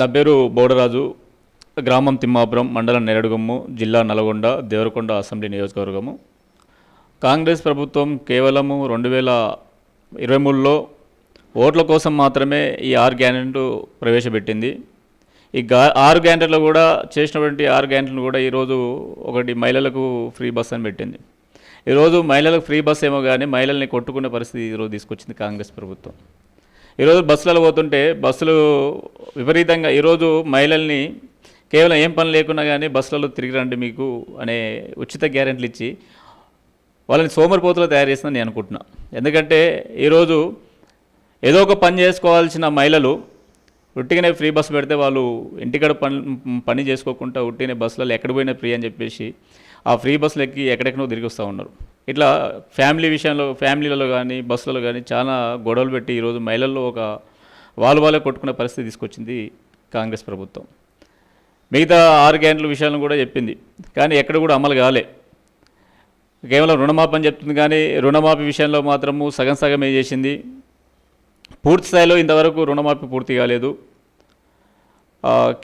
నా పేరు బోడరాజు. గ్రామం తిమ్మాపురం మండలం నేరడుగమ్ము జిల్లా నల్గొండ దేవరకొండ అసెంబ్లీ నియోజకవర్గము. కాంగ్రెస్ ప్రభుత్వం కేవలము రెండు వేల ఇరవై మూడులో ఓట్ల కోసం మాత్రమే ఈ ఆరు గ్యారెంట్లు ప్రవేశపెట్టింది. ఈ గా ఆరు గ్యారెంటీలో కూడా చేసినటువంటి ఆరు గ్యారెంటీలు కూడా ఈరోజు ఒకటి మహిళలకు ఫ్రీ బస్ అని పెట్టింది. ఈరోజు మహిళలకు ఫ్రీ బస్ ఏమో కానీ మహిళల్ని కొట్టుకునే పరిస్థితి ఈరోజు తీసుకొచ్చింది కాంగ్రెస్ ప్రభుత్వం. ఈరోజు బస్సులలో పోతుంటే బస్సులు విపరీతంగా ఈరోజు మహిళల్ని కేవలం ఏం పని లేకున్నా కానీ బస్సులలో తిరిగి రండి మీకు అనే ఉచిత గ్యారెంటీలు ఇచ్చి వాళ్ళని సోమరిపోతులు తయారు చేస్తుందని నేను అనుకుంటున్నా. ఎందుకంటే ఈరోజు ఏదో ఒక పని చేసుకోవాల్సిన మహిళలు ఉట్టిగానే ఫ్రీ బస్సు పెడితే వాళ్ళు ఇంటికాడ పని పని చేసుకోకుండా ఉట్టిగానే బస్సులలో ఎక్కడ పోయినా ఫ్రీ అని చెప్పేసి ఆ ఫ్రీ బస్సులు ఎక్కి ఎక్కడెక్కడో తిరిగి వస్తూ ఉన్నారు. ఇట్లా ఫ్యామిలీ విషయంలో ఫ్యామిలీలలో కానీ బస్సులలో కానీ చాలా గొడవలు పెట్టి ఈరోజు మహిళల్లో ఒక వాళ్ళు వాళ్ళే కొట్టుకునే పరిస్థితి తీసుకొచ్చింది కాంగ్రెస్ ప్రభుత్వం. మిగతా ఆరు గ్యారెంట్ల విషయాలను కూడా చెప్పింది. కానీ ఎక్కడ కూడా అమలు కాలే. కేవలం రుణమాఫీ అని చెప్తుంది కానీ రుణమాఫీ విషయంలో మాత్రము సగం సగమే చేసింది. పూర్తి స్థాయిలో ఇంతవరకు రుణమాఫీ పూర్తి కాలేదు.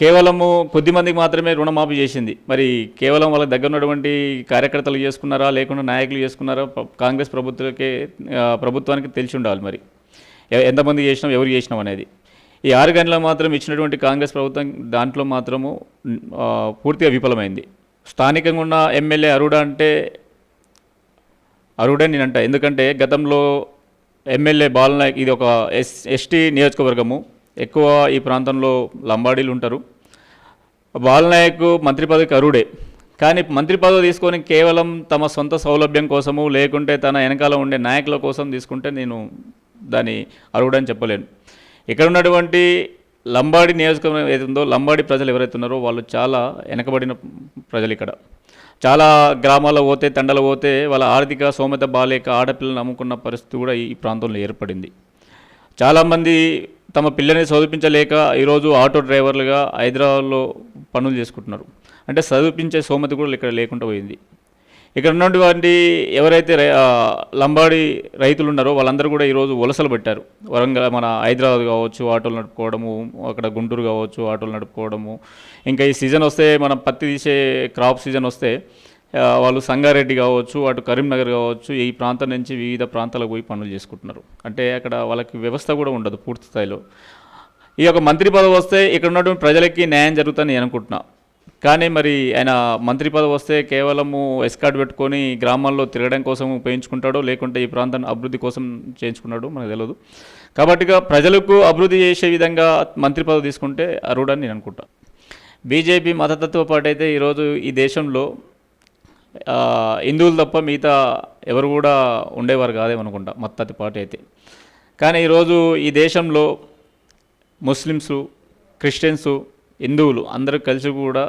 కేవలము కొద్ది మందికి మాత్రమే రుణమాఫీ చేసింది. మరి కేవలం వాళ్ళ దగ్గర ఉన్నటువంటి కార్యకర్తలు చేసుకున్నారా లేకుండా నాయకులు చేసుకున్నారా కాంగ్రెస్ ప్రభుత్వకే ప్రభుత్వానికి తెలిసి ఉండాలి మరి. ఎంతమంది చేసినాం ఎవరు చేసినాం అనేది. ఈ ఆరు గంటల మాత్రం ఇచ్చినటువంటి కాంగ్రెస్ ప్రభుత్వం దాంట్లో మాత్రము పూర్తిగా విఫలమైంది. స్థానికంగా ఉన్న ఎమ్మెల్యే అరుడ అంటే అరుడే నేనంట. ఎందుకంటే గతంలో ఎమ్మెల్యే బాలనాయక్ ఇది ఒక ఎస్ ఎస్టీ నియోజకవర్గము. ఎక్కువ ఈ ప్రాంతంలో లంబాడీలు ఉంటారు. బాలనాయక్ మంత్రి పదవికి అరుడే కానీ మంత్రి పదవి తీసుకొని కేవలం తమ సొంత సౌలభ్యం కోసము లేకుంటే తన వెనకాల ఉండే నాయకుల కోసం తీసుకుంటే నేను దాని అరుగుడని చెప్పలేను. ఇక్కడ ఉన్నటువంటి లంబాడి నియోజకవర్గం ఏది ఉందో లంబాడి ప్రజలు ఎవరైతే ఉన్నారో వాళ్ళు చాలా వెనకబడిన ప్రజలు ఇక్కడ. చాలా గ్రామాల్లో పోతే తండలు పోతే వాళ్ళ ఆర్థిక సోమత బాలేక ఆడపిల్లలు నమ్ముకున్న పరిస్థితి కూడా ఈ ప్రాంతంలో ఏర్పడింది. చాలామంది తమ పిల్లని చదివించలేక ఈరోజు ఆటో డ్రైవర్లుగా హైదరాబాద్లో పనులు చేసుకుంటున్నారు. అంటే చదివించే సోమతి కూడా ఇక్కడ లేకుండా పోయింది. ఇక్కడ ఉన్నటువంటి ఎవరైతే రై- లంబాడి రైతులు ఉన్నారో వాళ్ళందరూ కూడా ఈరోజు వలసలు పెట్టారు. వరంగల్ మన హైదరాబాద్ కావచ్చు ఆటోలు నడుపుకోవడము అక్కడ గుంటూరు కావచ్చు ఆటోలు నడుపుకోవడము. ఇంకా ఈ సీజన్ వస్తే మనం పత్తి తీసే క్రాప్ సీజన్ వస్తే వాళ్ళు సంగారెడ్డి కావచ్చు అటు కరీంనగర్ కావచ్చు ఈ ప్రాంతం నుంచి వివిధ ప్రాంతాలకు పోయి పనులు చేసుకుంటున్నారు. అంటే అక్కడ వాళ్ళకి వ్యవస్థ కూడా ఉండదు పూర్తి స్థాయిలో. ఈ యొక్క మంత్రి పదవి వస్తే ఇక్కడ ఉన్నటువంటి ప్రజలకి న్యాయం జరుగుతుందని నేను అనుకుంటున్నా. కానీ మరి ఆయన మంత్రి పదవి వస్తే కేవలము ఎస్కాడ్ పెట్టుకొని గ్రామాల్లో తిరగడం కోసం ఉపయోగించుకుంటాడో లేకుంటే ఈ ప్రాంతాన్ని అభివృద్ధి కోసం చేయించుకున్నాడో మనకు తెలియదు కాబట్టి ఇక ప్రజలకు అభివృద్ధి చేసే విధంగా మంత్రి పదవి తీసుకుంటే అర్హుడని నేను అనుకుంటా బీజేపీ మతతత్వ పార్టీ అయితే ఈరోజు ఈ దేశంలో హిందువులు తప్ప మిగతా ఎవరు కూడా ఉండేవారు కాదేమనుకుంటా మత్తతి పాటు అయితే. కానీ ఈరోజు ఈ దేశంలో ముస్లిమ్స్ క్రిస్టియన్స్ హిందువులు అందరూ కలిసి కూడా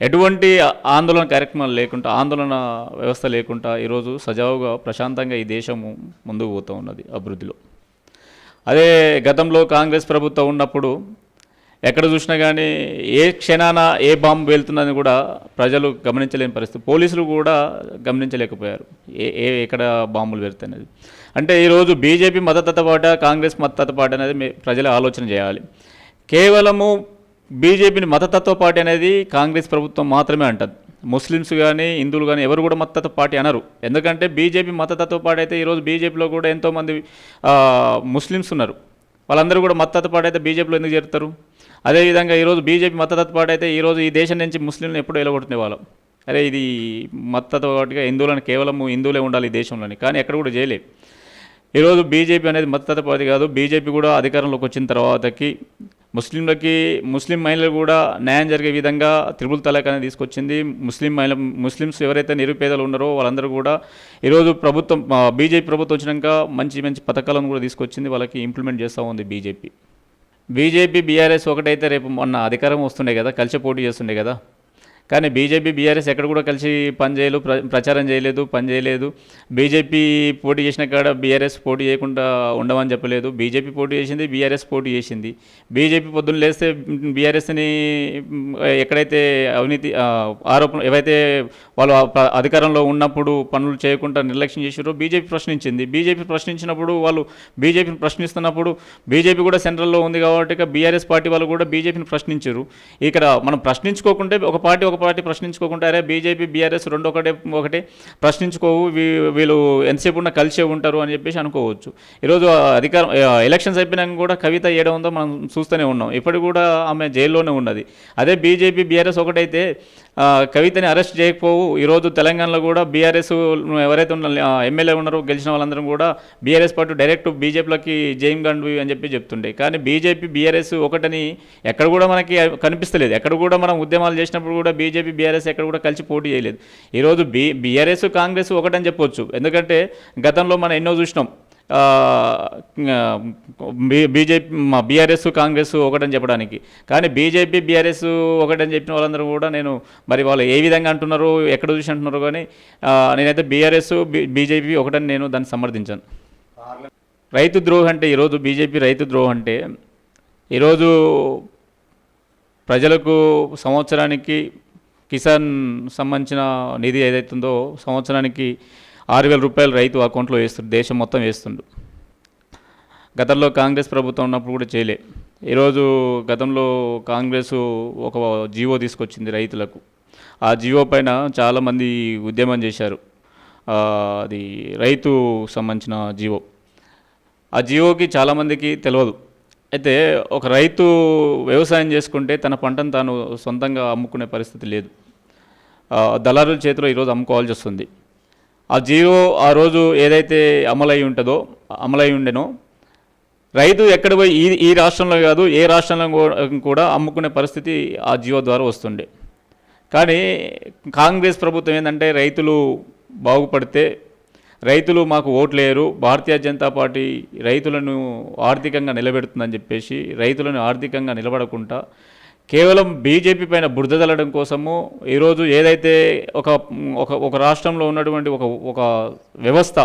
ఎటువంటి ఆందోళన కార్యక్రమాలు లేకుండా ఆందోళన వ్యవస్థ లేకుండా ఈరోజు సజావుగా ప్రశాంతంగా ఈ దేశము ముందుకు పోతూ ఉన్నది అభివృద్ధిలో. అదే గతంలో కాంగ్రెస్ ప్రభుత్వం ఉన్నప్పుడు ఎక్కడ చూసినా కానీ ఏ క్షణాన ఏ బాంబు వెళ్తుందని కూడా ప్రజలు గమనించలేని పరిస్థితి. పోలీసులు కూడా గమనించలేకపోయారు. ఏ ఏ ఎక్కడ బాంబులు వెళ్తాయి అనేది అంటే ఈరోజు బీజేపీ మద్దతు పాట కాంగ్రెస్ మద్దతు పాట అనేది మీ- ప్రజలు ఆలోచన చేయాలి. కేవలము బీజేపీని మతతత్వ పార్టీ అనేది కాంగ్రెస్ ప్రభుత్వం మాత్రమే అంటది. ముస్లిమ్స్ కానీ హిందువులు కానీ ఎవరు కూడా మతతత్వ పార్టీ అనరు. ఎందుకంటే బీజేపీ మతతత్వ పార్టీ అయితే ఈరోజు బీజేపీలో కూడా ఎంతోమంది ముస్లిమ్స్ ఉన్నారు. వాళ్ళందరూ కూడా మతతత్వ పార్టీ అయితే బీజేపీలో ఎందుకు చేరుతారు? అదేవిధంగా ఈరోజు బీజేపీ మద్దతు పాటు అయితే ఈరోజు ఈ దేశం నుంచి ముస్లింలను ఎప్పుడూ వెళ్ళగొట్టుకునే వాళ్ళం. అరే ఇది మతతత్వ పాటుగా హిందువులను కేవలం హిందువులే ఉండాలి ఈ దేశంలోని కానీ ఎక్కడ కూడా చేయలేదు ఈరోజు బీజేపీ అనేది మద్దతు పార్టీ కాదు బీజేపీ కూడా అధికారంలోకి వచ్చిన తర్వాతకి ముస్లింలకి ముస్లిం మహిళలు కూడా న్యాయం జరిగే విధంగా త్రిపుల్ తలాక్ అనేది తీసుకొచ్చింది. ముస్లిం మహిళ ముస్లిమ్స్ ఎవరైతే నిరుపేదలు ఉన్నారో వాళ్ళందరూ కూడా ఈరోజు ప్రభుత్వం బీజేపీ ప్రభుత్వం వచ్చినాక మంచి మంచి పథకాలను కూడా తీసుకొచ్చింది వాళ్ళకి ఇంప్లిమెంట్ చేస్తూ ఉంది బీజేపీ. బీజేపీ బీఆర్ఎస్ ఒకటైతే రేపు మొన్న అధికారం వస్తుండే కదా కలిసి పోటీ చేస్తుండే కదా? కానీ బీజేపీ బీఆర్ఎస్ ఎక్కడ కూడా కలిసి పని చేయలేదు ప్ర ప్రచారం చేయలేదు పని చేయలేదు. బీజేపీ పోటీ చేసిన కాడ బీఆర్ఎస్ పోటీ చేయకుండా ఉండమని చెప్పలేదు. బీజేపీ పోటీ చేసింది బీఆర్ఎస్ పోటీ చేసింది. బీజేపీ పొద్దున్న లేస్తే బీఆర్ఎస్ని ఎక్కడైతే అవినీతి ఆరోపణ ఏవైతే వాళ్ళు అధికారంలో ఉన్నప్పుడు పనులు చేయకుండా నిర్లక్ష్యం చేశారో బీజేపీ ప్రశ్నించింది. బీజేపీ ప్రశ్నించినప్పుడు వాళ్ళు బీజేపీని ప్రశ్నిస్తున్నప్పుడు బీజేపీ కూడా సెంట్రల్లో ఉంది కాబట్టి బీఆర్ఎస్ పార్టీ వాళ్ళు కూడా బీజేపీని ప్రశ్నించారు. ఇక్కడ మనం ప్రశ్నించుకోకుంటే ఒక పార్టీ ఒక పార్టీ ప్రశ్నించుకోకుండా అరే బీజేపీ బీఆర్ఎస్ రెండు ఒకటే ఒకటే ప్రశ్నించుకోవు వీ- వీళ్ళు ఎంతసేపు ఉన్న కలిసే ఉంటారు అని చెప్పేసి అనుకోవచ్చు. ఈరోజు అధికారం ఎలక్షన్స్ అయిపోయినాక కూడా కవిత ఏడ ఉందో మనం చూస్తూనే ఉన్నాం. ఇప్పటికి కూడా ఆమె జైల్లోనే ఉన్నది. అదే బీజేపీ బీఆర్ఎస్ ఒకటైతే కవితని అరెస్ట్ చేయకపోవు. ఈరోజు తెలంగాణలో కూడా బీఆర్ఎస్ ఎవరైతే ఉన్న ఎమ్మెల్యే ఉన్నారో గెలిచిన వాళ్ళందరం కూడా బీఆర్ఎస్ పార్టీ డైరెక్ట్ బీజేపీలోకి జైమ్ గండ్వి అని చెప్పి చెప్తుండే. కానీ బీజేపీ బీఆర్ఎస్ ఒకటని ఎక్కడ కూడా మనకి కనిపిస్తలేదు. ఎక్కడ కూడా మనం ఉద్యమాలు చేసినప్పుడు కూడా బీజేపీ బీఆర్ఎస్ ఎక్కడ కూడా కలిసి పోటీ చేయలేదు. ఈరోజు బీ బీఆర్ఎస్ కాంగ్రెస్ ఒకటని చెప్పొచ్చు. ఎందుకంటే గతంలో మనం ఎన్నో చూసినాం. బీజేపీ మా బీఆర్ఎస్ కాంగ్రెస్ ఒకటని చెప్పడానికి. కానీ బీజేపీ బీఆర్ఎస్ ఒకటని చెప్పిన వాళ్ళందరూ కూడా నేను మరి వాళ్ళు ఏ విధంగా అంటున్నారు ఎక్కడ చూసి అంటున్నారు కానీ నేనైతే బీఆర్ఎస్ బీజేపీ ఒకటని నేను దాన్ని సమర్థించాను. రైతు ద్రోహం అంటే ఈరోజు బీజేపీ రైతు ద్రోహం అంటే ఈరోజు ప్రజలకు సంవత్సరానికి కిసాన్ సంబంధించిన నిధి ఏదైతుందో సంవత్సరానికి ఆరు వేల రూపాయలు రైతు అకౌంట్లో వేస్తుండు దేశం మొత్తం వేస్తుండు. గతంలో కాంగ్రెస్ ప్రభుత్వం ఉన్నప్పుడు కూడా చేయలే. ఈరోజు గతంలో కాంగ్రెస్ ఒక జీవో తీసుకొచ్చింది రైతులకు. ఆ జీవో పైన చాలామంది ఉద్యమం చేశారు. అది రైతు సంబంధించిన జీవో. ఆ జీవోకి చాలామందికి తెలియదు అయితే ఒక రైతు వ్యవసాయం చేసుకుంటే తన పంటను తాను సొంతంగా అమ్ముకునే పరిస్థితి లేదు. దళారుల చేతిలో ఈరోజు అమ్ముకోవాల్సి వస్తుంది. ఆ జీరో ఆ రోజు ఏదైతే అమలై ఉంటుందో అమలై ఉండెనో రైతు ఎక్కడ పోయి ఈ ఈ రాష్ట్రంలో కాదు ఏ రాష్ట్రంలో కూడా అమ్ముకునే పరిస్థితి ఆ జియో ద్వారా వస్తుండే. కానీ కాంగ్రెస్ ప్రభుత్వం ఏంటంటే రైతులు బాగుపడితే రైతులు మాకు ఓట్లేయరు భారతీయ జనతా పార్టీ రైతులను ఆర్థికంగా నిలబెడుతుందని చెప్పేసి రైతులను ఆర్థికంగా నిలబడకుండా కేవలం బీజేపీ పైన బురద కోసము ఈరోజు ఏదైతే ఒక ఒక ఒక రాష్ట్రంలో ఉన్నటువంటి ఒక ఒక వ్యవస్థ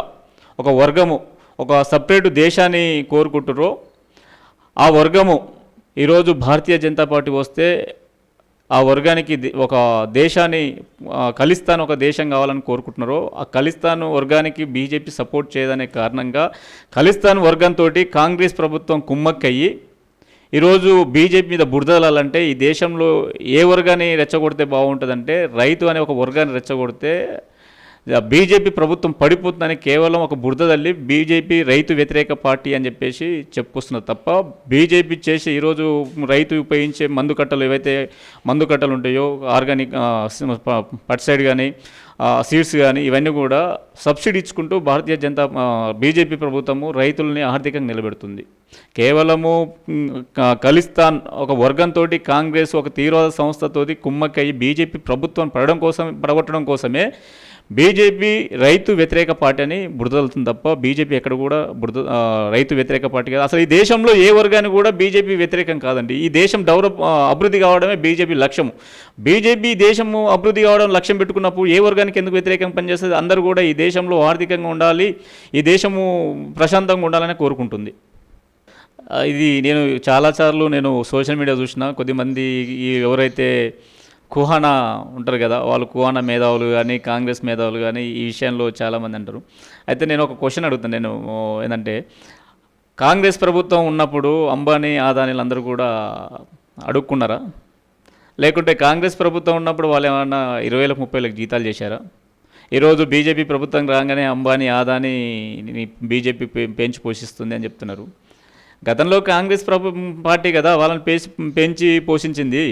ఒక వర్గము ఒక సపరేట్ దేశాన్ని కోరుకుంటురో ఆ వర్గము ఈరోజు భారతీయ జనతా పార్టీ వస్తే ఆ వర్గానికి ఒక దేశాన్ని ఖలిస్తాన్ ఒక దేశం కావాలని కోరుకుంటున్నారో ఆ ఖలిస్తాన్ వర్గానికి బీజేపీ సపోర్ట్ చేయదనే కారణంగా ఖలిస్తాన్ వర్గంతో కాంగ్రెస్ ప్రభుత్వం కుమ్మక్కయ్యి ఈరోజు బీజేపీ మీద బురదలాలంటే ఈ దేశంలో ఏ వర్గాన్ని రెచ్చగొడితే బాగుంటుందంటే రైతు అనే ఒక వర్గాన్ని రెచ్చగొడితే బీజేపీ ప్రభుత్వం పడిపోతుందని కేవలం ఒక బురద తల్లి బీజేపీ రైతు వ్యతిరేక పార్టీ అని చెప్పేసి చెప్పుకొస్తున్నారు తప్ప బీజేపీ చేసి ఈరోజు రైతు ఉపయోగించే మందు కట్టలు ఏవైతే మందు కట్టలు ఉంటాయో ఆర్గానిక్ పట్సైడ్ కానీ సీడ్స్ కానీ ఇవన్నీ కూడా సబ్సిడీ ఇచ్చుకుంటూ భారతీయ జనతా బీజేపీ ప్రభుత్వము రైతుల్ని ఆర్థికంగా నిలబెడుతుంది. కేవలము ఖలిస్తాన్ ఒక వర్గంతో కాంగ్రెస్ ఒక తీవ్రవాద సంస్థతోటి కుమ్మక్కయ్యి బీజేపీ ప్రభుత్వం పడడం కోసం పడగొట్టడం కోసమే బీజేపీ రైతు వ్యతిరేక పార్టీ అని బురదలుతుంది తప్ప బీజేపీ ఎక్కడ కూడా బురద రైతు వ్యతిరేక పార్టీ కాదు. అసలు ఈ దేశంలో ఏ వర్గాన్ని కూడా బీజేపీ వ్యతిరేకం కాదండి. ఈ దేశం డెవలప్ అభివృద్ధి కావడమే బీజేపీ లక్ష్యము. బీజేపీ దేశము అభివృద్ధి కావడం లక్ష్యం పెట్టుకున్నప్పుడు ఏ వర్గానికి ఎందుకు వ్యతిరేకం పనిచేస్తుంది? అందరూ కూడా ఈ దేశంలో ఆర్థికంగా ఉండాలి ఈ దేశము ప్రశాంతంగా ఉండాలని కోరుకుంటుంది. ఇది నేను చాలాసార్లు నేను సోషల్ మీడియా చూసిన కొద్దిమంది ఈ ఎవరైతే కుహానా ఉంటారు కదా వాళ్ళు కుహానా మేధావులు కానీ కాంగ్రెస్ మేధావులు కానీ ఈ విషయంలో చాలామంది అంటారు. అయితే నేను ఒక క్వశ్చన్ అడుగుతాను. నేను ఏంటంటే కాంగ్రెస్ ప్రభుత్వం ఉన్నప్పుడు అంబానీ ఆదానీలు అందరూ కూడా అడుక్కున్నారా? లేకుంటే కాంగ్రెస్ ప్రభుత్వం ఉన్నప్పుడు వాళ్ళు ఏమన్నా ఇరవై వేలకు ముప్పై వేలకు జీతాలు చేశారా? ఈరోజు బీజేపీ ప్రభుత్వం రాగానే అంబానీ ఆదాని బీజేపీ పెంచి పోషిస్తుంది అని చెప్తున్నారు. గతంలో కాంగ్రెస్ ప్రభు పార్టీ కదా వాళ్ళని పెంచి పెంచి పోషించింది.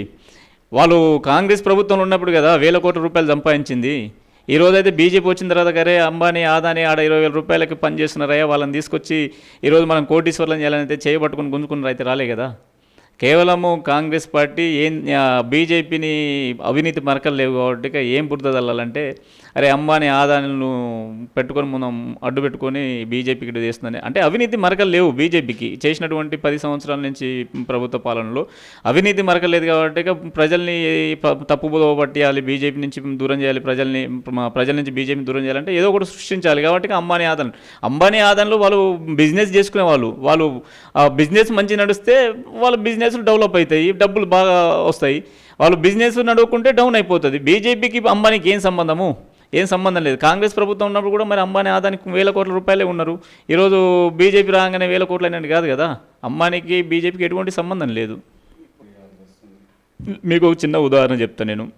వాళ్ళు కాంగ్రెస్ ప్రభుత్వంలో ఉన్నప్పుడు కదా వేల కోట్ల రూపాయలు సంపాదించింది. ఈ రోజైతే బీజేపీ వచ్చిన తర్వాత కరే అంబానీ ఆదాని ఆడ ఇరవై వేల రూపాయలకి పనిచేస్తున్నారయ్యా వాళ్ళని తీసుకొచ్చి ఈరోజు మనం కోటీశ్వర్లను చేయాలనైతే అయితే చేయబట్టుకుని గుంజుకున్నారు అయితే రాలే కదా. కేవలము కాంగ్రెస్ పార్టీ ఏం బీజేపీని అవినీతి మరకలు లేవు కాబట్టి ఏం పుడుతుందల్లాలంటే అరే అంబానీ ఆదాయాలను పెట్టుకొని మనం అడ్డు పెట్టుకొని బీజేపీకి చేస్తుందని అంటే అవినీతి మరకలు లేవు బీజేపీకి. చేసినటువంటి పది సంవత్సరాల నుంచి ప్రభుత్వ పాలనలో అవినీతి మరకలు లేదు కాబట్టి ఇక ప్రజల్ని ప- తప్పుదో పట్టియాలి బీజేపీ నుంచి దూరం చేయాలి ప్రజల్ని మా ప్రజల నుంచి బీజేపీ దూరం చేయాలంటే ఏదో ఒకటి సృష్టించాలి కాబట్టి అంబానీ ఆదాయం అంబానీ ఆదాయంలో వాళ్ళు బిజినెస్ చేసుకునే వాళ్ళు. వాళ్ళు బిజినెస్ మంచి నడిస్తే వాళ్ళ బిజినెస్ డెవలప్ అవుతాయి డబ్బులు బాగా వస్తాయి. వాళ్ళు బిజినెస్ నడుపుకుంటే డౌన్ అయిపోతుంది. బీజేపీకి అంబానీకి ఏం సంబంధము? ఏం సంబంధం లేదు. కాంగ్రెస్ ప్రభుత్వం ఉన్నప్పుడు కూడా మరి అంబానీ ఆదానికి వేల కోట్ల రూపాయలే ఉన్నారు. ఈరోజు బీజేపీ రాగానే వేల కోట్లు అనేది కాదు కదా? అంబానీకి బీజేపీకి ఎటువంటి సంబంధం లేదు. మీకు ఒక చిన్న ఉదాహరణ చెప్తాను నేను.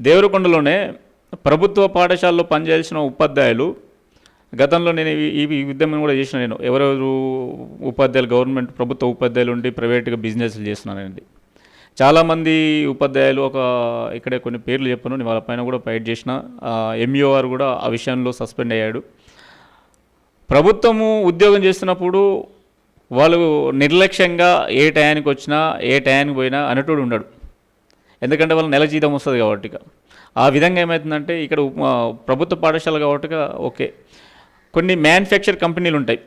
దేవరకొండలోనే ప్రభుత్వ పాఠశాలలో పనిచేసిన ఉపాధ్యాయులు గతంలో నేను ఈ- ఈ ఉద్యమం కూడా చేసిన నేను. ఎవరెవరు ఉపాధ్యాయులు గవర్నమెంట్ ప్రభుత్వ ఉపాధ్యాయులు ఉండి ప్రైవేట్గా బిజినెస్లు చేస్తున్నానండి చాలామంది ఉపాధ్యాయులు ఒక ఇక్కడే కొన్ని పేర్లు చెప్పను నేను వాళ్ళ పైన కూడా ఫైట్ చేసిన. ఎంఈఓఆర్ కూడా ఆ విషయంలో సస్పెండ్ అయ్యాడు. ప్రభుత్వము ఉద్యోగం చేస్తున్నప్పుడు వాళ్ళు నిర్లక్ష్యంగా ఏ టయానికి వచ్చినా ఏ టయానికి పోయినా అనేటోడు ఉండడు. ఎందుకంటే వాళ్ళ నెల జీతం వస్తుంది కాబట్టి ఆ విధంగా ఏమవుతుందంటే ఇక్కడ ప్రభుత్వ పాఠశాల కాబట్టి ఓకే. కొన్ని మ్యానుఫ్యాక్చర్ కంపెనీలు ఉంటాయి.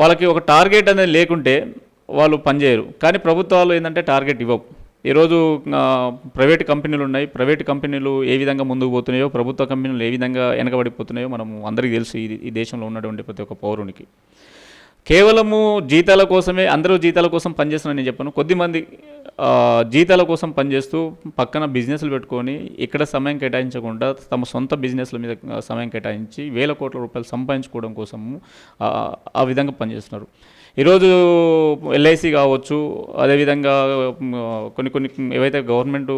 వాళ్ళకి ఒక టార్గెట్ అనేది లేకుంటే వాళ్ళు పనిచేయరు. కానీ ప్రభుత్వాలు ఏంటంటే టార్గెట్ ఇవ్వవు. ఈరోజు ప్రైవేట్ కంపెనీలు ఉన్నాయి. ప్రైవేట్ కంపెనీలు ఏ విధంగా ముందుకు పోతున్నాయో ప్రభుత్వ కంపెనీలు ఏ విధంగా వెనకబడిపోతున్నాయో మనం అందరికీ తెలుసు ఈ ఈ దేశంలో ఉన్నటువంటి ప్రతి ఒక్క పౌరునికి. కేవలము జీతాల కోసమే అందరూ జీతాల కోసం పనిచేస్తున్నారని నేను చెప్పాను. కొద్దిమంది జీతాల కోసం పనిచేస్తూ పక్కన బిజినెస్లు పెట్టుకొని ఇక్కడ సమయం కేటాయించకుండా తమ సొంత బిజినెస్ల మీద సమయం కేటాయించి వేల కోట్ల రూపాయలు సంపాదించుకోవడం కోసము ఆ విధంగా పనిచేస్తున్నారు. ఈరోజు ఎల్ఐసి కావచ్చు అదేవిధంగా కొన్ని కొన్ని ఏవైతే గవర్నమెంట్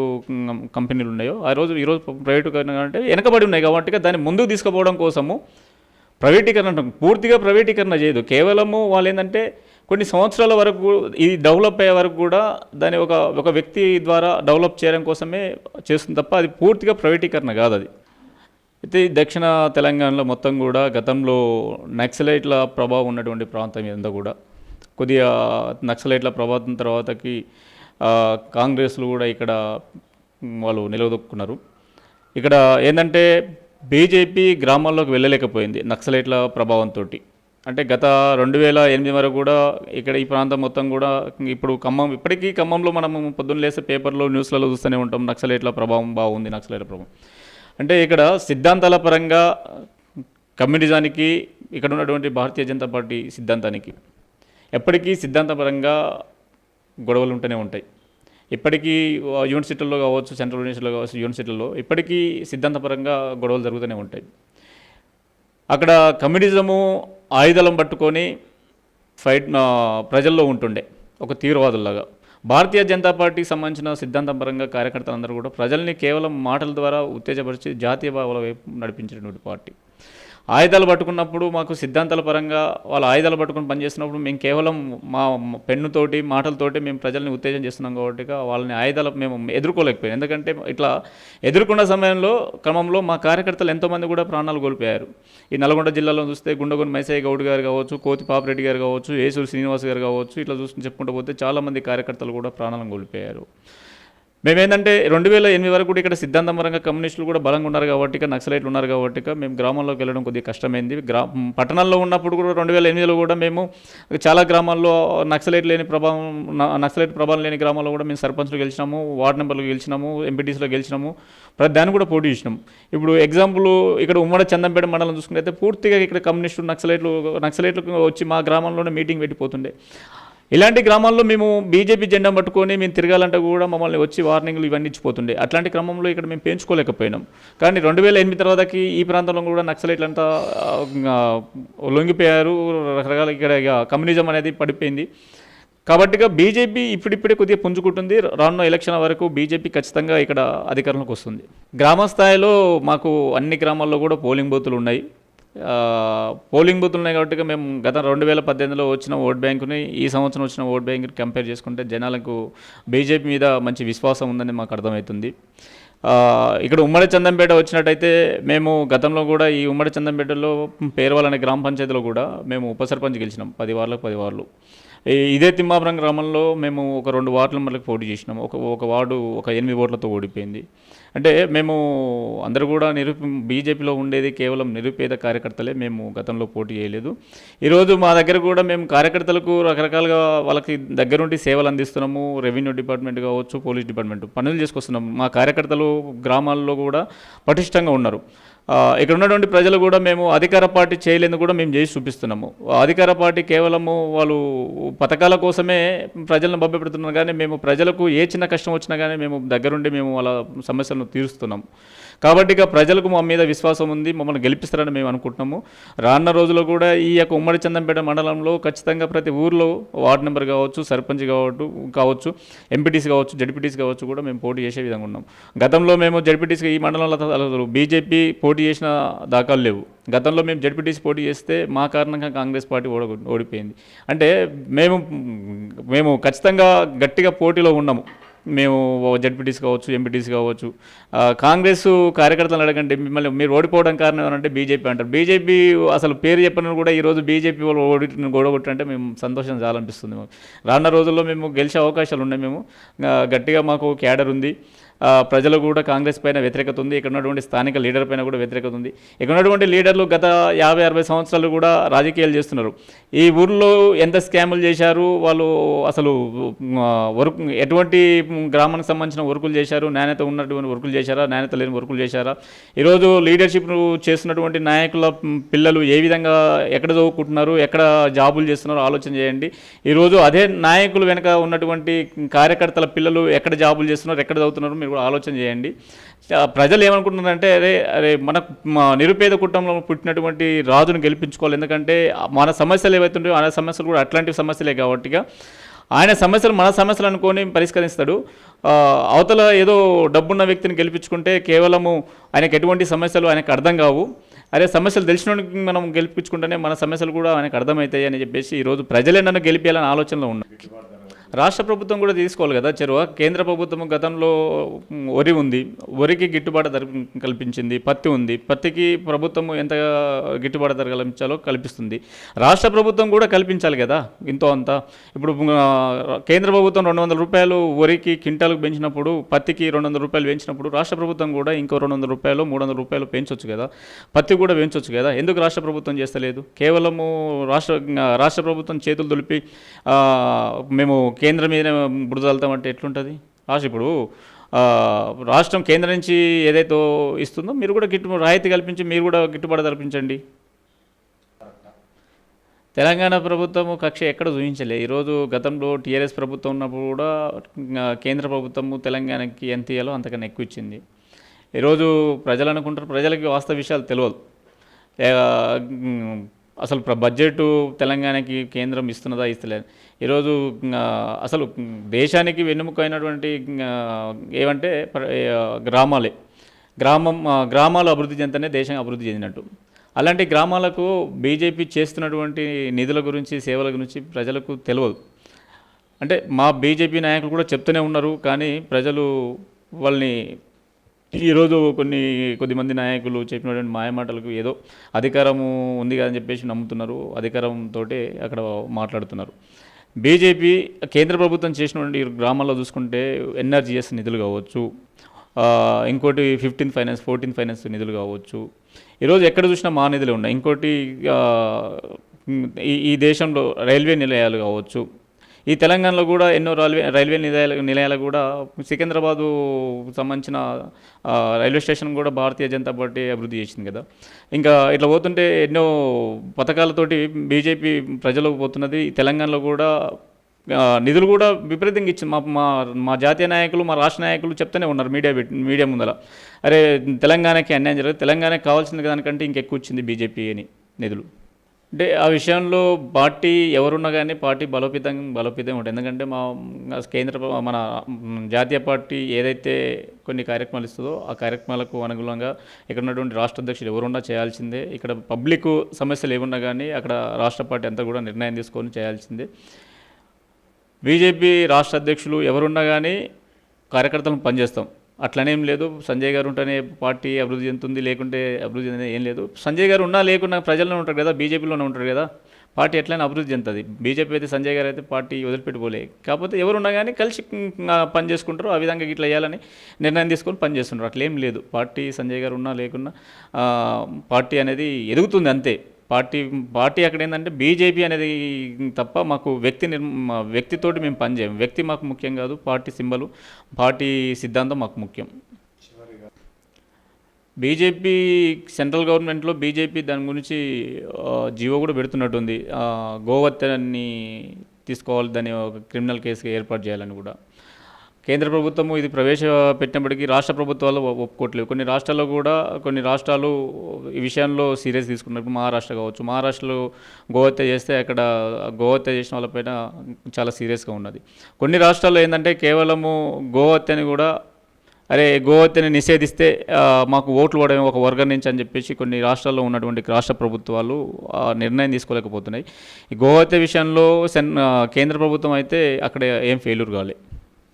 కంపెనీలు ఉన్నాయో ఆ రోజు ఈరోజు ప్రైవేటీకరణ అంటే వెనకబడి ఉన్నాయి కాబట్టి దాన్ని ముందుకు తీసుకుపోవడం కోసము ప్రైవేటీకరణ పూర్తిగా ప్రైవేటీకరణ చేయదు. కేవలము వాళ్ళు ఏంటంటే కొన్ని సంవత్సరాల వరకు ఇది డెవలప్ అయ్యే వరకు కూడా దాని ఒక ఒక వ్యక్తి ద్వారా డెవలప్ చేయడం కోసమే చేస్తుంది తప్ప అది పూర్తిగా ప్రైవేటీకరణ కాదు అది. అయితే దక్షిణ తెలంగాణలో మొత్తం కూడా గతంలో నక్సలైట్ల ప్రభావం ఉన్నటువంటి ప్రాంతం ఇదంతా కూడా. కొద్దిగా నక్సలైట్ల ప్రభావం తర్వాతకి కాంగ్రెస్లు కూడా ఇక్కడ వాళ్ళు నిలదొక్కున్నారు. ఇక్కడ ఏంటంటే బీజేపీ గ్రామాల్లోకి వెళ్ళలేకపోయింది నక్సలైట్ల ప్రభావంతో అంటే గత రెండు వేల ఎనిమిది వరకు కూడా ఇక్కడ ఈ ప్రాంతం మొత్తం కూడా ఇప్పుడు ఖమ్మం ఇప్పటికీ ఖమ్మంలో మనం పొద్దున్న లేసే పేపర్లో న్యూస్లలో చూస్తూనే ఉంటాం నక్సలైట్ల ప్రభావం బాగుంది నక్సలైట్ల ప్రభావం. అంటే ఇక్కడ సిద్ధాంతాల పరంగా కమ్యూనిజానికి ఇక్కడ ఉన్నటువంటి భారతీయ జనతా పార్టీ సిద్ధాంతానికి ఎప్పటికీ సిద్ధాంతపరంగా గొడవలు ఉంటూనే ఉంటాయి. ఇప్పటికీ యూనివర్సిటీల్లో కావచ్చు సెంట్రల్ యూనివర్సిటీలో కావచ్చు యూనివర్సిటీల్లో ఇప్పటికీ సిద్ధాంతపరంగా గొడవలు జరుగుతూనే ఉంటాయి. అక్కడ కమ్యూనిజము ఆయుధాలను పట్టుకొని ఫైట్ ప్రజల్లో ఉంటుండే ఒక తీవ్రవాదుల్లాగా. భారతీయ జనతా పార్టీకి సంబంధించిన సిద్ధాంతం పరంగా కార్యకర్తలందరూ కూడా ప్రజల్ని కేవలం మాటల ద్వారా ఉత్తేజపరిచి జాతీయ భావాల వైపు నడిపించినటువంటి పార్టీ. ఆయుధాలు పట్టుకున్నప్పుడు మాకు సిద్ధాంతాల పరంగా వాళ్ళ ఆయుధాలు పట్టుకుని పనిచేస్తున్నప్పుడు మేము కేవలం మా పెన్నుతోటి మాటలతోటి మేము ప్రజల్ని ఉత్తేజం చేస్తున్నాం కాబట్టి వాళ్ళని ఆయుధాలు మేము ఎదుర్కోలేకపోయాం. ఎందుకంటే ఇట్లా ఎదుర్కొన్న సమయంలో క్రమంలో మా కార్యకర్తలు ఎంతోమంది కూడా ప్రాణాలు కోల్పోయారు. ఈ నల్గొండ జిల్లాలో చూస్తే గుండగొని మైసయ్య గౌడ్ గారు కావచ్చు కోతి పాపిరెడ్డి గారు కావచ్చు ఏసూరు శ్రీనివాస్ గారు కావచ్చు ఇట్లా చూసుకుని చెప్పుకుంటూ పోతే చాలామంది కార్యకర్తలు కూడా ప్రాణాలను కోల్పోయారు. మేమేంటంటే రెండు వేల ఎనిమిది వరకు కూడా ఇక్కడ సిద్ధాంతం పరంగా కమ్యూనిస్టులు కూడా బలంగా ఉన్నారు కాబట్టి ఇక నక్సలైట్లు ఉన్నారు కాబట్టి ఇక మేము గ్రామాల్లోకి వెళ్ళడం కొద్దిగా కష్టమైంది. గ్రా పట్టణాల్లో ఉన్నప్పుడు కూడా రెండు వేల ఎనిమిదిలో కూడా మేము చాలా గ్రామాల్లో నక్సలైట్ లేని ప్రభావం నక్సలైట్ ప్రభావం లేని గ్రామాల్లో కూడా మేము సర్పంచ్లు గెలిచినాము వార్డు మెంబర్లు గెలిచినాము ఎంపీటీసీలో గెలిచినాము ప్రతి దాన్ని కూడా పోటీ చేసినాం. ఇప్పుడు ఎగ్జాంపుల్ ఇక్కడ ఉమ్మడి చందంపేట మండలం చూసుకుంటే పూర్తిగా ఇక్కడ కమ్యూనిస్టు నక్సలైట్లు నక్సలైట్లు వచ్చి మా గ్రామంలోనే మీటింగ్ పెట్టిపోతుండే. ఇలాంటి గ్రామాల్లో మేము బీజేపీ జెండా పట్టుకొని మేము తిరగాలంటే కూడా మమ్మల్ని వచ్చి వార్నింగ్లు ఇవన్నీ ఇచ్చిపోతుండే. అట్లాంటి క్రమంలో ఇక్కడ మేము పెంచుకోలేకపోయినాం. కానీ రెండు వేల ఎనిమిది తర్వాతకి ఈ ప్రాంతంలో కూడా నక్సలైట్లంతా లొంగిపోయారు. రకరకాల ఇక్కడ ఇక కమ్యూనిజం అనేది పడిపోయింది. కాబట్టి బీజేపీ ఇప్పుడిప్పుడే కొద్దిగా పుంజుకుంటుంది. రానున్న ఎలక్షన్ వరకు బీజేపీ ఖచ్చితంగా ఇక్కడ అధికారంలోకి వస్తుంది. గ్రామ స్థాయిలో మాకు అన్ని గ్రామాల్లో కూడా పోలింగ్ బూతులు ఉన్నాయి. పోలింగ్ బూతులు ఉన్నాయి కాబట్టి మేము గత రెండు వేల పద్దెనిమిదిలో వచ్చిన ఓట్ బ్యాంకుని ఈ సంవత్సరం వచ్చిన ఓట్ బ్యాంకుని కంపేర్ చేసుకుంటే జనాలకు బీజేపీ మీద మంచి విశ్వాసం ఉందని మాకు అర్థమవుతుంది. ఇక్కడ ఉమ్మడి చందంపేట వచ్చినట్టయితే మేము గతంలో కూడా ఈ ఉమ్మడి చందంపేటలో పేర్వాల్ అనే గ్రామ పంచాయతీలో కూడా మేము ఉప సర్పంచ్ గెలిచినాం పది వార్లకు పది వార్లు. ఇదే తిమ్మాపురం గ్రామంలో మేము ఒక రెండు వార్డులు మళ్ళీ పోటీ చేసినాం. ఒక ఒక వార్డు ఒక ఎనిమిది ఓట్లతో ఓడిపోయింది. అంటే మేము అందరూ కూడా నిరు బీజేపీలో ఉండేది కేవలం నిరుపేద కార్యకర్తలే మేము గతంలో పోటీ చేయలేదు. ఈరోజు మా దగ్గర కూడా మేము కార్యకర్తలకు రకరకాలుగా వాళ్ళకి దగ్గరుండి సేవలు అందిస్తున్నాము. రెవెన్యూ డిపార్ట్మెంట్ కావచ్చు పోలీస్ డిపార్ట్మెంట్ పనులు చేసుకొస్తున్నాము. మా కార్యకర్తలు గ్రామాల్లో కూడా పటిష్టంగా ఉన్నారు. ఇక్కడ ఉన్నటువంటి ప్రజలు కూడా మేము అధికార పార్టీ చేయలేదు కూడా మేము చేసి చూపిస్తున్నాము. అధికార పార్టీ కేవలము వాళ్ళు పథకాల కోసమే ప్రజలను బబ్బెపెడుతున్నారు కానీ మేము ప్రజలకు ఏ చిన్న కష్టం వచ్చినా కానీ మేము దగ్గరుండి మేము వాళ్ళ సమస్యలను తీరుస్తున్నాము. కాబట్టి ఇక ప్రజలకు మా మీద విశ్వాసం ఉంది మమ్మల్ని గెలిపిస్తారని మేము అనుకుంటున్నాము. రానున్న రోజుల్లో కూడా ఈ యొక్క ఉమ్మడి చందంపేట మండలంలో ఖచ్చితంగా ప్రతి ఊర్లో వార్డు నెంబర్ కావచ్చు సర్పంచ్ కావచ్చు కావచ్చు ఎంపీటీసీ కావచ్చు జడ్పీటీసీ కావచ్చు కూడా మేము పోటీ చేసే విధంగా ఉన్నాం. గతంలో మేము జడ్పీటీసీ ఈ మండలంలో బీజేపీ పోటీ చేసిన దాఖలు లేవు. గతంలో మేము జడ్పీటీసీ పోటీ చేస్తే మా కారణంగా కాంగ్రెస్ పార్టీ ఓడ ఓడిపోయింది. అంటే మేము మేము ఖచ్చితంగా గట్టిగా పోటీలో ఉన్నాము. మేము జడ్పీటీసీ కావచ్చు ఎంపీటీసీ కావచ్చు. కాంగ్రెస్ కార్యకర్తలు అడగండి మిమ్మల్ని మీరు ఓడిపోవడం కారణం ఏమంటే బీజేపీ అంటారు. బీజేపీ అసలు పేరు చెప్పిన కూడా ఈరోజు బీజేపీ వాళ్ళు ఓడి గొడగొట్టంటే మేము సంతోషం చాలా అనిపిస్తుంది మాకు. రానున్న రోజుల్లో మేము గెలిచే అవకాశాలు ఉన్నాయి మేము. గట్టిగా మాకు క్యాడర్ ఉంది. ప్రజలు కూడా కాంగ్రెస్ పైన వ్యతిరేకత ఉంది. ఇక్కడ ఉన్నటువంటి స్థానిక లీడర్ పైన కూడా వ్యతిరేకత ఉంది. ఇక్కడ ఉన్నటువంటి లీడర్లు గత యాభై అరవై సంవత్సరాలు కూడా రాజకీయాలు చేస్తున్నారు. ఈ ఊర్లో ఎంత స్కాములు చేశారు? వాళ్ళు అసలు వర్క్ ఎటువంటి గ్రామానికి సంబంధించిన వర్కులు చేశారు? నాణ్యత ఉన్నటువంటి వర్కులు చేశారా? నాణ్యత లేని వర్కులు చేశారా? ఈరోజు లీడర్షిప్ చేస్తున్నటువంటి నాయకుల పిల్లలు ఏ విధంగా ఎక్కడ చదువుకుంటున్నారు? ఎక్కడ జాబులు చేస్తున్నారో ఆలోచన చేయండి. ఈరోజు అదే నాయకులు వెనక ఉన్నటువంటి కార్యకర్తల పిల్లలు ఎక్కడ జాబులు చేస్తున్నారు ఎక్కడ చదువుతున్నారు మీరు కూడా ఆలోచన చేయండి. ప్రజలు ఏమనుకుంటున్నారంటే అరే అరే మన నిరుపేద కుటుంబంలో పుట్టినటువంటి రాజును గెలిపించుకోవాలి. ఎందుకంటే మన సమస్యలు ఏవైతుంటాయో ఆ సమస్యలు కూడా అట్లాంటి సమస్యలే కాబట్టిగా ఆయన సమస్యలు మన సమస్యలు అనుకొని పరిష్కరిస్తాడు. అవతల ఏదో డబ్బున్న వ్యక్తిని గెలిపించుకుంటే కేవలము ఆయనకు ఎటువంటి సమస్యలు ఆయనకు అర్థం కావు. అరే సమస్యలు తెలిసినోడికి మనం గెలిపించుకుంటేనే మన సమస్యలు కూడా ఆయనకు అర్థమవుతాయి అని చెప్పేసి ఈరోజు ప్రజలే నన్ను గెలిపేయాలని ఆలోచనలో ఉన్నాం రాష్ట్ర ప్రభుత్వం కూడా తీసుకోవాలి కదా చెరువ. కేంద్ర ప్రభుత్వం గతంలో వరి ఉంది. వరికి గిట్టుబాటు ధర కల్పించింది. పత్తి ఉంది. పత్తికి ప్రభుత్వం ఎంత గిట్టుబాటు ధర కల్పించాలో కల్పిస్తుంది. రాష్ట్ర ప్రభుత్వం కూడా కల్పించాలి కదా ఇంతో అంత. ఇప్పుడు కేంద్ర ప్రభుత్వం రెండు వందల రూపాయలు వరికి కింటాలకు పెంచినప్పుడు పత్తికి రెండు వందల రూపాయలు పెంచినప్పుడు రాష్ట్ర ప్రభుత్వం కూడా ఇంకో రెండు వందల రూపాయలు మూడు వందల రూపాయలు పెంచొచ్చు కదా. పత్తి కూడా పెంచవచ్చు కదా. ఎందుకు రాష్ట్ర ప్రభుత్వం చేస్తలేదు? కేవలము రాష్ట్ర రాష్ట్ర ప్రభుత్వం చేతులు దులిపి మేము కేంద్రం మీద బురద అంటే ఎట్లుంటుంది? రాష్ట్ర ఇప్పుడు రాష్ట్రం కేంద్రం నుంచి ఏదైతే ఇస్తుందో మీరు కూడా గిట్టు రాయితీ కల్పించి మీరు కూడా గిట్టుబాటు కల్పించండి తెలంగాణ ప్రభుత్వము కక్ష ఎక్కడ చూపించలే. ఈరోజు గతంలో టీఆర్ఎస్ ప్రభుత్వం ఉన్నప్పుడు కూడా కేంద్ర ప్రభుత్వము తెలంగాణకి ఎంత ఇయ్యాలో అంతకన్నా ఎక్కువ ఇచ్చింది. ఈరోజు ప్రజలు అనుకుంటారు ప్రజలకి వాస్తవ విషయాలు తెలియదు అసలు ప్ర- బడ్జెట్ తెలంగాణకి కేంద్రం ఇస్తున్నదా ఇస్తలేదు? ఈరోజు అసలు దేశానికి వెన్నుముక అయినటువంటి ఏమంటే గ్రామాలే. గ్రామం గ్రామాలు అభివృద్ధి చెందితేనే దేశం అభివృద్ధి చెందినట్టు. అలాంటి గ్రామాలకు బీజేపీ చేస్తున్నటువంటి నిధుల గురించి సేవల గురించి ప్రజలకు తెలియదు అంటే మా బీజేపీ నాయకులు కూడా చెప్తూనే ఉన్నారు కానీ ప్రజలు వాళ్ళని ఈరోజు కొన్ని కొద్దిమంది నాయకులు చెప్పినటువంటి మాయమాటలకు ఏదో అధికారము ఉంది కదని చెప్పేసి నమ్ముతున్నారు. అధికారంతో అక్కడ మాట్లాడుతున్నారు. బీజేపీ కేంద్ర ప్రభుత్వం చేసినటువంటి గ్రామాల్లో చూసుకుంటే ఎన్ఆర్జీఎస్ నిధులు కావచ్చు ఇంకోటి ఫిఫ్టీన్ ఫైనాన్స్ ఫోర్టీన్ ఫైనాన్స్ నిధులు కావచ్చు. ఈరోజు ఎక్కడ చూసినా మా నిధులు ఉన్నాయి. ఇంకోటి ఈ దేశంలో రైల్వే నిలయాలు కావచ్చు ఈ తెలంగాణలో కూడా ఎన్నో రైల్వే రైల్వే నిలయాలు నిలయాలు కూడా సికింద్రాబాదు సంబంధించిన రైల్వే స్టేషన్ కూడా భారతీయ జనతా పార్టీ అభివృద్ధి చేసింది కదా. ఇంకా ఇట్లా పోతుంటే ఎన్నో పథకాలతోటి బీజేపీ ప్రజలకు పోతున్నది. తెలంగాణలో కూడా నిధులు కూడా విపరీతంగా ఇచ్చింది మా మా మా జాతీయ నాయకులు మా రాష్ట్ర నాయకులు చెప్తూనే ఉన్నారు మీడియా మీడియా ముందర అరే తెలంగాణకి అన్యాయం జరగదు. తెలంగాణకి కావాల్సిన దానికంటే ఇంకెక్కువ ఇచ్చింది బీజేపీ అని నిధులు. అంటే ఆ విషయంలో పార్టీ ఎవరున్నా కానీ పార్టీ బలోపేతం బలోపేతం ఉంటుంది. ఎందుకంటే మా కేంద్ర మన జాతీయ పార్టీ ఏదైతే కొన్ని కార్యక్రమాలు ఇస్తుందో ఆ కార్యక్రమాలకు అనుగుణంగా ఇక్కడ ఉన్నటువంటి రాష్ట్ర అధ్యక్షులు ఎవరున్నా చేయాల్సిందే. ఇక్కడ పబ్లిక్ సమస్యలు ఏమున్నా కానీ అక్కడ రాష్ట్ర పార్టీ అంతా కూడా నిర్ణయం తీసుకొని చేయాల్సిందే. బీజేపీ రాష్ట్ర అధ్యక్షులు ఎవరున్నా కానీ కార్యకర్తలను పనిచేస్తాం. అట్లనేం లేదు. సంజయ్ గారు ఉంటేనే పార్టీ అభివృద్ధి చెందుతుంది లేకుంటే అభివృద్ధి చెందిన ఏం లేదు. సంజయ్ గారు ఉన్నా లేకున్నా ప్రజల్లో ఉంటారు కదా బీజేపీలోనే ఉంటారు కదా. పార్టీ ఎట్లయినా అభివృద్ధి చెందుతుంది. బీజేపీ అయితే సంజయ్ గారు అయితే పార్టీ వదిలిపెట్టుకోలే. కాకపోతే ఎవరున్నా కానీ కలిసి పని చేసుకుంటారు. ఆ విధంగా ఇట్లా వేయాలని నిర్ణయం తీసుకొని పని చేస్తుంటారు. అట్లా ఏం లేదు. పార్టీ సంజయ్ గారు ఉన్నా లేకున్నా పార్టీ అనేది ఎదుగుతుంది అంతే. పార్టీ పార్టీ అక్కడ ఏంటంటే బీజేపీ అనేది తప్ప మాకు వ్యక్తి నిర్మ మా వ్యక్తితోటి మేము పనిచేయం వ్యక్తి మాకు ముఖ్యం కాదు పార్టీ సింబలు పార్టీ సిద్ధాంతం మాకు ముఖ్యం. బీజేపీ సెంట్రల్ గవర్నమెంట్లో బీజేపీ దాని గురించి జీవో కూడా పెడుతున్నట్టుంది. గోవత్తని తీసుకోవాలి దాన్ని ఒక క్రిమినల్ కేసుగా ఏర్పాటు చేయాలని కూడా. కేంద్ర ప్రభుత్వము ఇది ప్రవేశపెట్టినప్పటికీ రాష్ట్ర ప్రభుత్వాలు ఒప్పుకోవట్లేదు. కొన్ని రాష్ట్రాల్లో కూడా కొన్ని రాష్ట్రాలు ఈ విషయంలో సీరియస్ తీసుకున్నారు. ఇప్పుడు మహారాష్ట్ర కావచ్చు. మహారాష్ట్రలో గోహత్య చేస్తే అక్కడ గోహత్య చేసిన వాళ్ళపైన చాలా సీరియస్గా ఉన్నది. కొన్ని రాష్ట్రాల్లో ఏంటంటే కేవలము గోహత్యని కూడా అరే గోహత్యని నిషేధిస్తే మాకు ఓట్లు పడమే ఒక వర్గం నుంచి అని చెప్పేసి కొన్ని రాష్ట్రాల్లో ఉన్నటువంటి రాష్ట్ర ప్రభుత్వాలు నిర్ణయం తీసుకోలేకపోతున్నాయి. ఈ గోహత్య విషయంలో సెన్ కేంద్ర ప్రభుత్వం అయితే అక్కడ ఏం ఫెయిల్యూర్ కాలే.